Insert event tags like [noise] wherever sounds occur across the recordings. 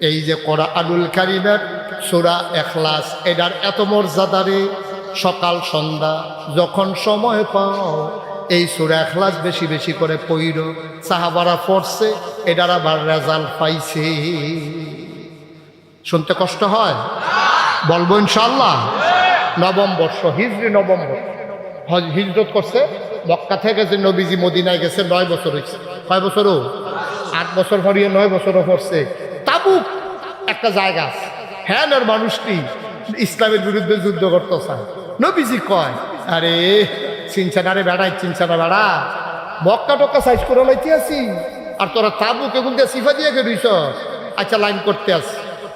এই যে করা আলুল কারিমের সুরা এখলাস এটার এত মর্যাদারে সকাল, সন্ধ্যা, যখন সময় পাও, এই সুরা এখলাস বেশি বেশি করে পইর। সাহাবারা পড়ছে, এটার আবার রেজাল্ট পাইছে। শুনতে কষ্ট হয়? বলব ইনশাল্লাহ নবম বর্ষ হিজড়ি নবম বর্ষ। হজ- হিজরত করছে, মক্কা থেকে যে নবীজি মদিনায় গেছে, নয় বছর হয়েছে কয় বছরও আট বছর ভরিয়ে নয় বছরও পড়ছে। তাবুক একটা জায়গা আছে। হ্যাঁ আর মানুষটি ইসলামের বিরুদ্ধে যুদ্ধ করতে নবীজি কয়, আরে চিনছানারে বেড়াই চিনছানা বেড়া মক্কা টক্কা সাইজ করে লাইতে আসি আর তোরা তাবুক এগুলো দিয়ে সিফা দিয়ে গেছিস আচ্ছা লাইন করতে আস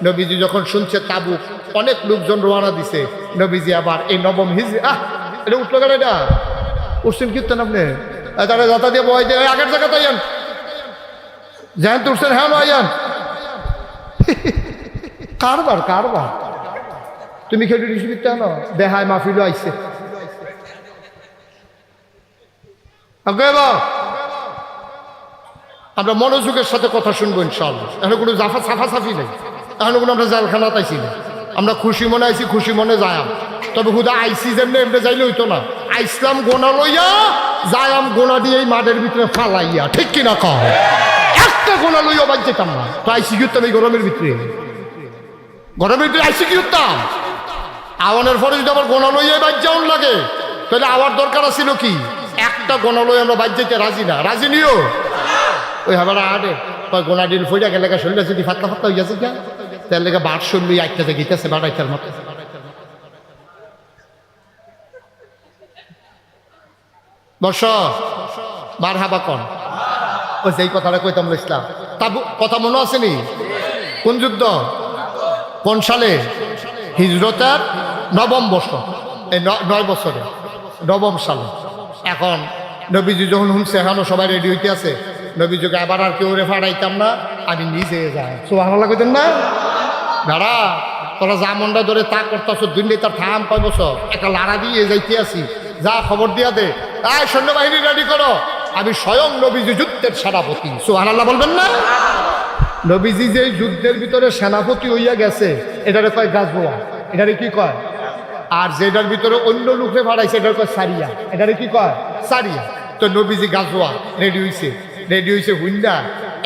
নবীজি যখন শুনছে তাবুক, অনেক লোকজন রোয়ানা দিছে। নবীজি আবার এই নবম হিজরি, আহ, এটা উঠল কেন এটা? উঠছেন কীর্তন আপনি? তারা যাতা দিয়ে বয় দিয়ে আগের জায়গা তাই আন যেন তো উঠছেন হ্যাঁ আইয়ান। [laughs] কারবার কারবার। তুমি খেটে রিসিভিত না দেহায় মাহফিলও আইছে। আমরা মনোযোগের সাথে কথা শুনব ইনশাল্লাহ এখন কোনো জাফা সাফা সাফি নেই। এখন কোনো আমরা জালখানা তাইছি না। আমরা খুশি মনে আইছি, খুশি মনে যায়াম তবে হুদা আইসি যেমনি এমনি যাইলে হইতো না। আইসলাম গোনা লইয়া যায়াম গোনা দিয়ে এই ভিতরে ফালাইয়া। ঠিক কিনা কহ একটা গোনা লইয়া বাদ যেতাম না। তো আইসি কি উঠতাম এই গরমের ভিতরে। গরমের ভিতরে আইসি কি উঠতাম আওয়ানের পরে যদি আবার গোনা লইয়া বাদ যাওয়ার লাগে, তাহলে আওয়ার দরকার ছিল কি? একটা গোনা লই আমরা বাদ যেতে রাজি না। রাজি নিও। ওই হাবার আটে কয় গোনা দিন ফইরা গেলে শরীরে যদি ফাতলা ফাতলা হয়ে গেছে কেন তার লেগে বাট শুনলি আইটাতে গিতেছে বাড়াইটার মতো। বর্ষ বার হাবা কন। ওই সেই কথাটা কইতাম ইসলাম। তা কথা মনে আসেনি কোন যুদ্ধ? কোন সালে? হিজরতের নবম বর্ষ। এই নয় বছরে। নবম সালে। এখন নবীজি যখন শুনছে এখনও সবাই রেডি হইতে আছে। নবীজিকে আবার আর কেউ রে ফাড়াইতাম না, আমি নিজে যাই। সুবাহ কইতেন না? দাঁড়া, তোরা যা মনটা ধরে তা করতেছ দুনিয়া তার থাম, কয় বছর? একটা লাড়া দিয়ে যাইতে আসি। যা খবর দিয়া দে। আয় সৈন্যবাহিনী রেডি করো। আমি স্বয়ং নবীজি যুদ্ধের সেনাপতি। সুহান আল্লাহ বলবেন না? নবীজি যে যুদ্ধের ভিতরে সেনাপতি হইয়া গেছে, এটারে কয় গাছবোয়া। এটারে কি কয়? আর যেটার ভিতরে অন্য লোকে ভাড়াইছে এটার কয় সারিয়া। এটারে কি কয়? সারিয়া। তো নবীজি গাছবোয়া, রেডি হইছে। রেডি হইছে হুইন্দা।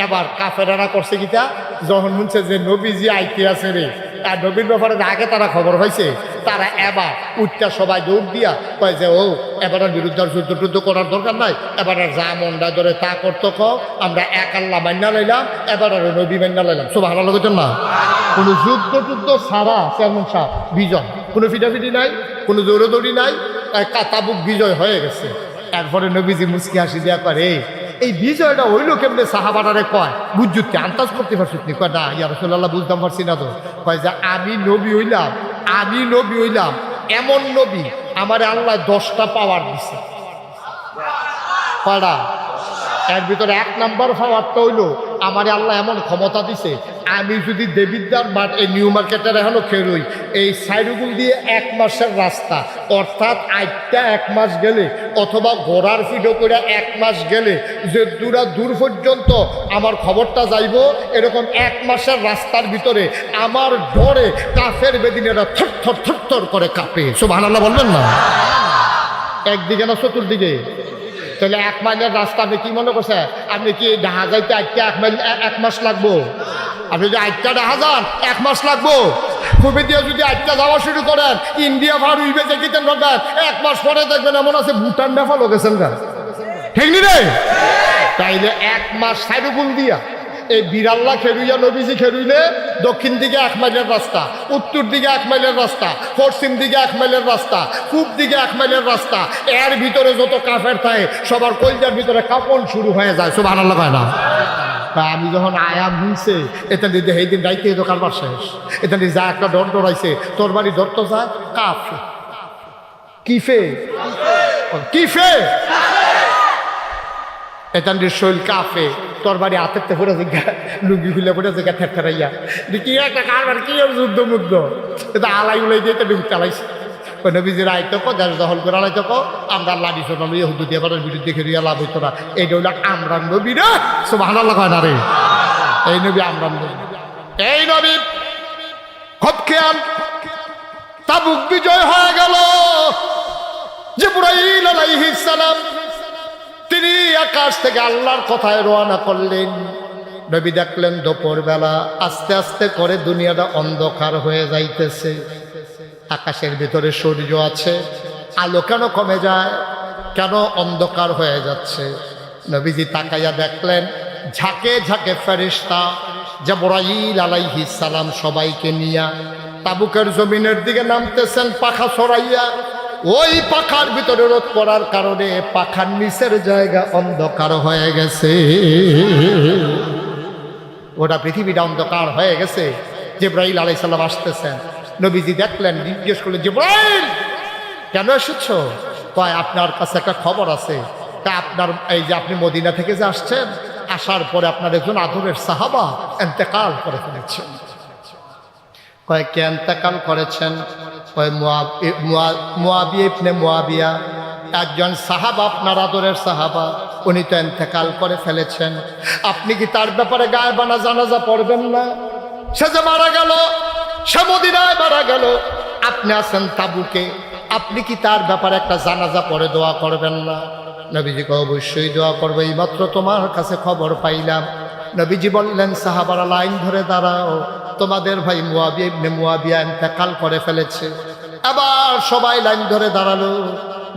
এবার কাফেরারা করছে কিটা যখন শুনছে যে নবীজি আইতে আছে রে আর নবীর ব্যাপারে আগে তারা খবর হয়েছে, তারা এবার উঠটা সবাই দৌড় দিয়া কয় যে, ও, এবার আর বিরুদ্ধে যুদ্ধ টুদ্ধ করার দরকার নাই, এবার যা মনটা ধরে তা করতো ক আমরা এক আল্লাহ মান্না লাইলাম, এবার আর নবী মান্না লাইলাম। সব ভালো লাগতো না। কোনো যুদ্ধ টুদ্ধ ছাড়া চেয়ারম্যান সাহেব বিজয়, কোনো ফিটাফিটি নাই, কোনো দৌড়দৌড়ি নাই, এক কাতাবুক বিজয় হয়ে গেছে। এরপরে নবীজি মুসকি হাসি দেওয়া করে এই বিজয়টা হইল কেমনে সাহাবাটারে কয়? বুঝতে আন্দাজ করতে পারছিস নি? কয়, না, ইয়া রসল্লাহ বুঝতাম পারছি না তো। কয় যে, আমি নবী হইলাম, আমি নবী হইলাম, এমন নবী আমার আল্লাহ দশটা পাওয়ার দিছে। কয়টা এর ভিতরে এক নাম্বার পাওয়ারটা হইল আমার আল্লাহ এমন ক্ষমতা দিছে, আমি যদি দেবিদ্যার মাঠ এই নিউ মার্কেটের এখনও খেরুই এই সাইডুগুল দিয়ে এক মাসের রাস্তা, অর্থাৎ আটটা এক মাস গেলে, অথবা ঘোড়ার ফিডো করে এক মাস গেলে, যে দূরা দূর পর্যন্ত আমার খবরটা যাইব, এরকম এক মাসের রাস্তার ভিতরে আমার ডরে কাফের বেদিনেরা থর থর থর করে কাঁপে। সব আল্লাহ বলবেন না? একদিকে না চতুর্দিকে? তাহলে এক মাইলের রাস্তা আপনি কি মনে করছে আপনি কি ডাহা যাইতে আটটা এক মাইল এক মাস লাগবো? আপনি যদি আটটা ডাহা যান, এক মাস লাগবো? খুবই দিয়ে যদি আটটা যাওয়া শুরু করেন, ইন্ডিয়া ভার উইবে দেখিতেন বলবেন এক মাস পরে দেখবেন এমন আছে, ভুটান নেফা লোকেশন ঠিক নি রে? তাইলে এক মাস সাইডুকুল দিয়া। এই বিড়াল্লা খেরুইয়া নবীজি খেরুইলে দক্ষিণ দিকে এক মাইলের রাস্তা, উত্তর দিকে এক মাইলের রাস্তা, পশ্চিম দিকে এক মাইলের রাস্তা, পূব দিকে এক মাইলের রাস্তা, এর ভিতরে যত কাফের থাকে, সবার কলজার ভিতরে কাপন শুরু হয়ে যায় সব আনন্দ পায় না আমি যখন আয়াম শুনছে এটা দিদি সেই দিন রাইতে তো কারবার শেষ। এটা যা একটা ডর ডরাইছে, তোর বাড়ি ধরতো যা, কাফে। কিফে? কিফে? এতান্ডির শৈল কাফে। তোর বাড়ি হাতের পড়ে জিজ্ঞা লুঙ্গি খুলে পড়ে জিজ্ঞা থের থেরাইয়া কি একটা কারবার, কি যুদ্ধ মুগ্ধ? এটা আলাই উলাই দিয়ে তো ডুব চালাইছে। নবীজির আইতো কো দেশ দখল করে আলাইতো কো আমরা লাডি শোনালো ইহুদু দিয়ে করার বিরুদ্ধে খেরিয়া লাভ হইতো না। হইল আমরা নবী রে! হানাল্লা কয় না রে? এই নবী আমরা নবী। এই নবী খুব খেয়াল, তাবুক বিজয় হয়ে গেল। তিনি আকাশ থেকে আল্লাহর কথায় রোয়ানা করলেন। নবী দেখলেন দুপুর বেলা আস্তে আস্তে করে দুনিয়াটা অন্ধকার হয়ে যাইতেছে। আকাশের ভিতরে সূর্য আছে, আলো কেন কমে যায়, কেন অন্ধকার হয়ে যাচ্ছে? নবীজি তাকাইয়া দেখলেন, ঝাঁকে ঝাঁকে ফেরিস্তা জাবরাইল আলাইহিস সালাম সবাইকে নিয়া তাবুকের জমিনের দিকে নামতেছেন, পাখা সরাইয়া ওই পাখার ভিতরে রোদ পড়ার কারণে পাখার নিচের জায়গা অন্ধকার হয়ে গেছে। ওটা পৃথিবীটা অন্ধকার হয়ে গেছে। জিব্রাইল আলাই সাল্লাম আসতেছেন। নবীজি দেখলেন, জিজ্ঞেস করলেন, জিব্রাইল, কেন এসেছ? কয়, আপনার কাছে একটা খবর আছে। তা আপনার, এই যে আপনি মদিনা থেকে যে আসছেন, আসার পরে আপনার একজন আদরের সাহাবা এন্তেকাল করে ফেলেছেন। কয়, কে এন্তেকাল করেছেন? মুয়া- মুয়াবিয়া একজন সাহাবা, আপনার আদরের সাহাবা, উনি তো এন্তেকাল করে ফেলেছেন। আপনি কি তার ব্যাপারে গায়ে বানা জানাজা পড়বেন না? সে যে মারা গেল, সে মদিনায় মারা গেল। আপনি আছেন তাবুকে, আপনি কি তার ব্যাপারে একটা জানাজা পরে দোয়া করবেন না? নবীজিকে অবশ্যই দোয়া করব, এইমাত্র তোমার কাছে খবর পাইলাম। নবীজি বললেন, সাহাবারা লাইন ধরে দাঁড়াও। তোমাদের ভাই মুয়াবিয়া মুয়াবিয়া ইন্তেকাল করে ফেলেছে। আবার সবাই লাইন ধরে দাঁড়াল।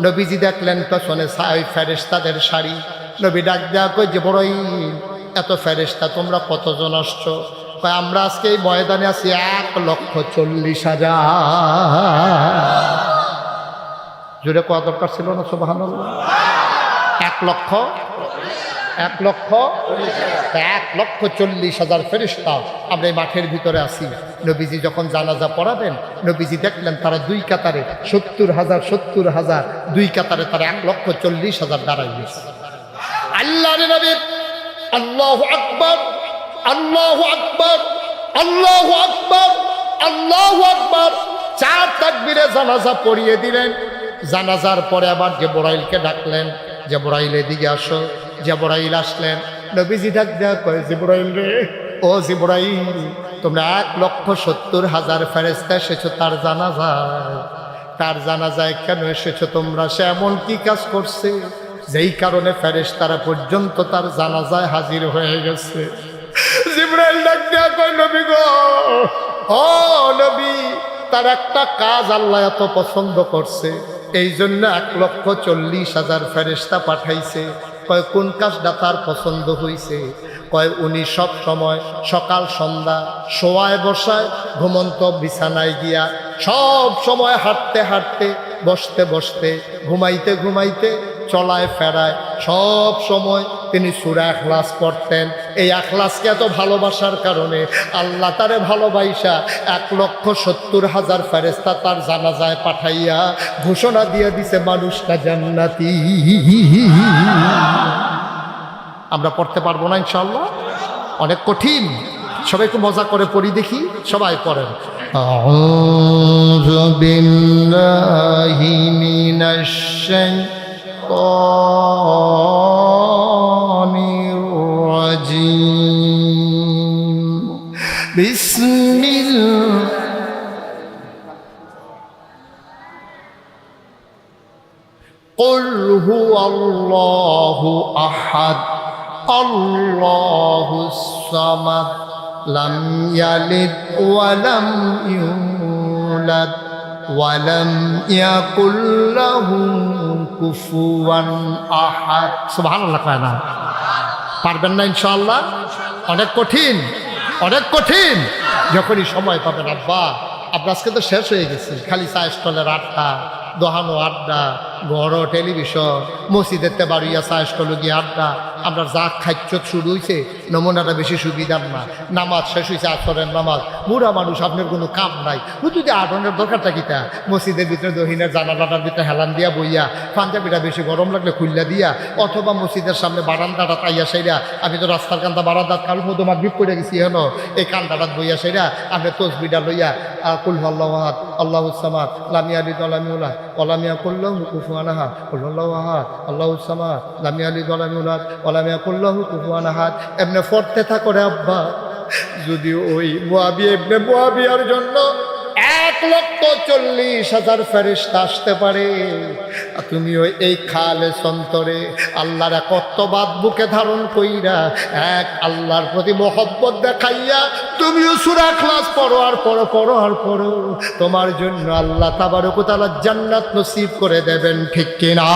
নবীজি দেখলেন পেছনে সাই ফেরেস্তাদের শাড়ি। নবী ডাক দেওয়া কই যে বড়ই, এত ফেরেস্তা তোমরা কতজন আসছো? কয়, আমরা আজকে এই ময়দানে আছি এক লক্ষ চল্লিশ হাজার। জুড়ে কত দরকার ছিল না সুবাহান এক লক্ষ? এক লক্ষ এক লক্ষ চল্লিশ হাজার ফেরিস্তা আমরা এই মাঠের ভিতরে আছি। নবীজি যখন জানাজা পড়াবেন, নবীজি দেখলেন তারা দুই কাতারে সত্তর হাজার সত্তর হাজার, দুই কাতারে তারা এক লক্ষ চল্লিশ হাজার দাঁড়াই গেছে। আল্লাহ আল্লাহ আকবর আল্লাহ আকবর আল্লাহ আকবর আল্লাহ আকবর। চার তাকবিরে জানাজা পড়িয়ে দিলেন। জানাজার পরে আবার যে বড়াইলকে ডাকলেন যে বড়াইল এদিকে আসো। যে বড়াইল আসলেন। নবীজি ডাক দেওয়া করে জিবরাইল রে। ও জিবরাইল তোমরা এক লক্ষ সত্তর হাজার ফেরেস্তা এসেছ তার জানা যায় তার জানা যায় কেন এসেছ তোমরা? সে এমন কি কাজ করছে? যেই কারণে ফেরেস তারা পর্যন্ত তার জানা যায় হাজির হয়ে গেছে। জিব্রাইল ডাক দেয়া কয় নবী গো ও নবী তার একটা কাজ আল্লাহ এত পছন্দ করছে। এই জন্য এক লক্ষ চল্লিশ হাজার ফেরেস্তা পাঠাইছে। কয়, কোন কাজটা তার পছন্দ হইছে? কয়, উনি সব সময় সকাল, সন্ধ্যা শোয়ায়, বসায়, ঘুমন্ত বিছানায় গিয়া সব সময় হাঁটতে হাঁটতে, বসতে বসতে, ঘুমাইতে ঘুমাইতে, চলায়, ফেরায়, সব সময় তিনি সুরা এখলাস পড়তেন এই এখলাসকে এত ভালোবাসার কারণে আল্লাহ তারে ভালোবাসা এক লক্ষ সত্তর হাজার ফেরেস্তা তার জানাজায় পাঠাইয়া ঘোষণা দিয়ে দিছে মানুষটা জান্নাতি আমরা পড়তে পারবো না ইনশাল্লাহ অনেক কঠিন সবাই একটু মজা করে পড়ি দেখি সবাই পড়েন أعوذ بالله من الشيطان قل هو الله أحد الله الصمد لم يلد ولم يولد ولم يكن له كفوا أحد سبحان الله কয় না পারবেন না ইনশাআল্লাহ অনেক কঠিন অনেক কঠিন যখনই সময় পাবেন, আব্বা আপনার আজকে তো শেষ হয়ে গেছে। খালি চা স্টলের আড্ডা, দোহানো আড্ডা, ঘর টেলিভিশন, মসজিদের বাড়িয়া চা স্টলে গিয়ে আড্ডা আমরা যা খাদ্য শুরু হয়েছে নমুনাটা বেশি সুবিধার না। নামাজ শেষ হয়েছে আসরের নামাজ। বুড়া মানুষ আপনার কোনো কাম নাই। শুধু যে আটনের দরকারটা কিতা? মসজিদের ভিতরে দহিনের জানালাটার ভিতরে হেলান দিয়া বইয়া পাঞ্জাবিটা বেশি গরম লাগলে খুললা দিয়া অথবা মসজিদের সামনে বারান্দাটা তাইয়া সেরা আমি তো রাস্তার কান্দা বারান্দার কাল মতো মাগবিপ করে গেছি হেন। এই কান্দাটা বইয়া সেরা আপনি তসবিটা লইয়া আহ, কুল আল্লাহ আল্লাহ লামিয়া আলী দলামিউল্লাহ ওলামিয়া কুল্লাহ কুফুয়ানাহা কুল আল্লাহ আহাদ আল্লাহ সামাদ লামিয়া আলী কুফুয়ানাহাদ এমনি পড়তে থাকো রে আব্বা। যদি ওই মুয়াবিয়া ইবনে মুয়াবিয়ার জন্য এক লক্ষ চল্লিশ হাজার ফেরিস্তা আসতে পারে। তুমি ওই এই খালে সন্তরে আল্লাহর একত্ববাদ বুকে ধারণ কইরা এক আল্লাহর প্রতি মোহব্বত দেখাইয়া তুমিও সুরা ক্লাস পড়ো আর পড়ো পড়ো আর পড়ো। তোমার জন্য আল্লাহ তাবারকুতালা জান্নাত নসিব করে দেবেন, ঠিক কিনা?